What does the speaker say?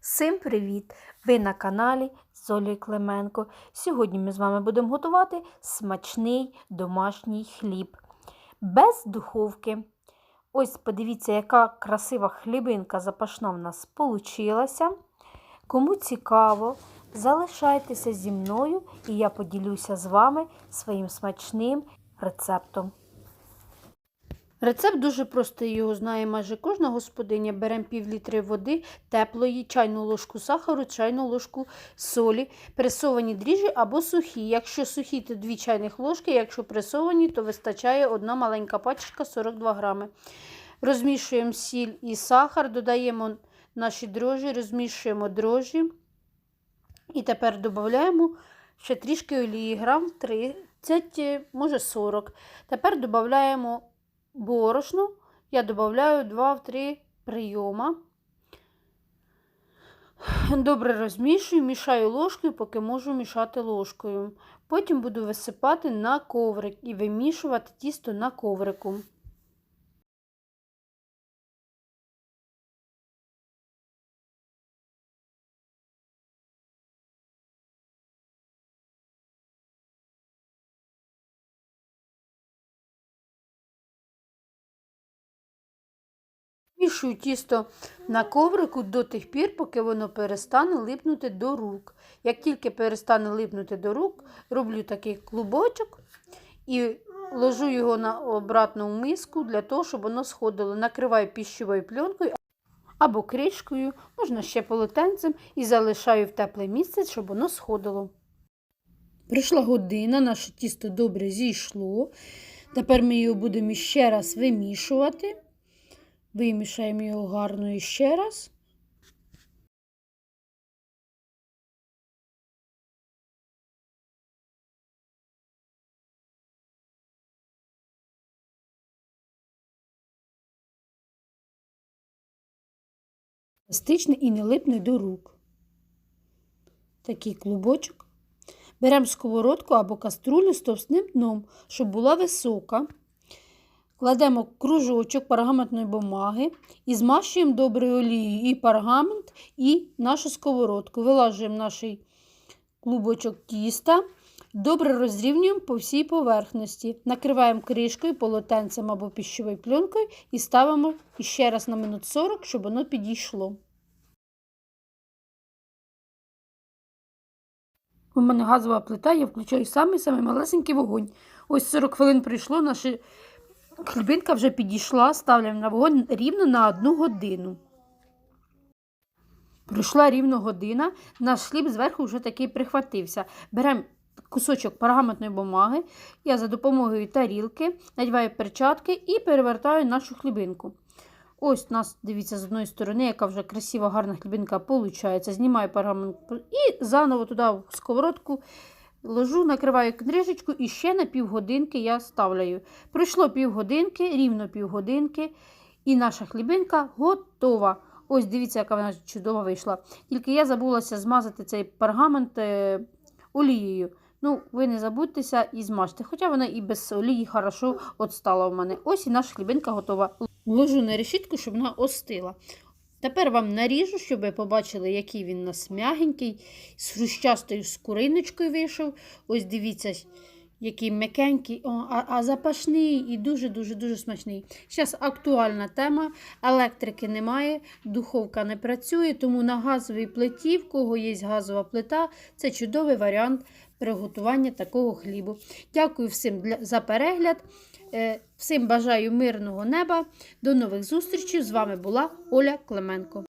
Всім привіт! Ви на каналі з Олею Клименко. Сьогодні ми з вами будемо готувати смачний домашній хліб без духовки. Ось подивіться, яка красива хлібинка запашна в нас получилася. Кому цікаво, залишайтеся зі мною і я поділюся з вами своїм смачним рецептом. Рецепт дуже простий, його знає майже кожна господиня. Беремо пів літри води, теплої, чайну ложку сахару, чайну ложку солі, пресовані дріжджі або сухі. Якщо сухі, то 2 чайних ложки, якщо пресовані, то вистачає одна маленька пачка 42 грами. Розмішуємо сіль і сахар, додаємо наші дрожжі, розмішуємо дрожжі. І тепер додаємо ще трішки олії, грам 30, може 40. Тепер додаємо борошно я додаю 2-3 прийома. Добре розмішую, мішаю ложкою, поки можу мішати ложкою. Потім буду висипати на коврик і вимішувати тісто на коврику. Мішую тісто на коврику до тих пір, поки воно перестане липнути до рук. Як тільки перестане липнути до рук, роблю такий клубочок і ложу його на обратну миску для того, щоб воно сходило. Накриваю піщовою пленкою або кришкою, можна ще полотенцем, і залишаю в тепле місце, щоб воно сходило. Прийшла година, наше тісто добре зійшло. Тепер ми його будемо ще раз вимішувати. Вимішаємо його гарно ще раз. Еластичне і не липне до рук. Такий клубочок. Беремо сковородку або каструлю з товстим дном, щоб була висока. Кладемо кружочок пергаментної бумаги і змащуємо добре олією і пергамент, і нашу сковородку. Вилажуємо наш клубочок тіста, добре розрівнюємо по всій поверхності. Накриваємо кришкою, полотенцем або піщовою пленкою і ставимо ще раз на минут 40, щоб воно підійшло. У мене газова плита, я включаю самий-самий малесенький вогонь. Ось 40 хвилин прийшло, наше Хлібинка вже підійшла, ставляємо на вогонь рівно на одну годину. Пройшла рівно година, наш хліб зверху вже такий прихватився. Беремо кусочок пергаментної бумаги, я за допомогою тарілки надіваю перчатки і перевертаю нашу хлібинку. Ось у нас, дивіться, з одної сторони, яка вже красива, гарна хлібинка виходить. Знімаю пергамент і заново туди в сковородку. Ложу, накриваю книжечку і ще на півгодинки я ставляю. Пройшло півгодинки, рівно півгодинки, і наша хлібинка готова. Ось дивіться, яка вона чудова вийшла. Тільки я забулася змазати цей пергамент е, олією. Ну, ви не забудьтеся і змажте. Хоча вона і без олії хорошо отстала в мене. Ось і наша хлібинка готова. Ложу на решітку, щоб вона остила. Тепер вам наріжу, щоб ви побачили, який він нас м'ягенький, з хрущастою скуриночкою вийшов. Ось дивіться, який м'якенький, а, а запашний і дуже-дуже дуже смачний. Зараз актуальна тема. Електрики немає, духовка не працює, тому на газовій плиті, в кого є газова плита, це чудовий варіант приготування такого хлібу. Дякую всім за перегляд. Е, всім бажаю мирного неба. До нових зустрічей. З вами була Оля Клименко.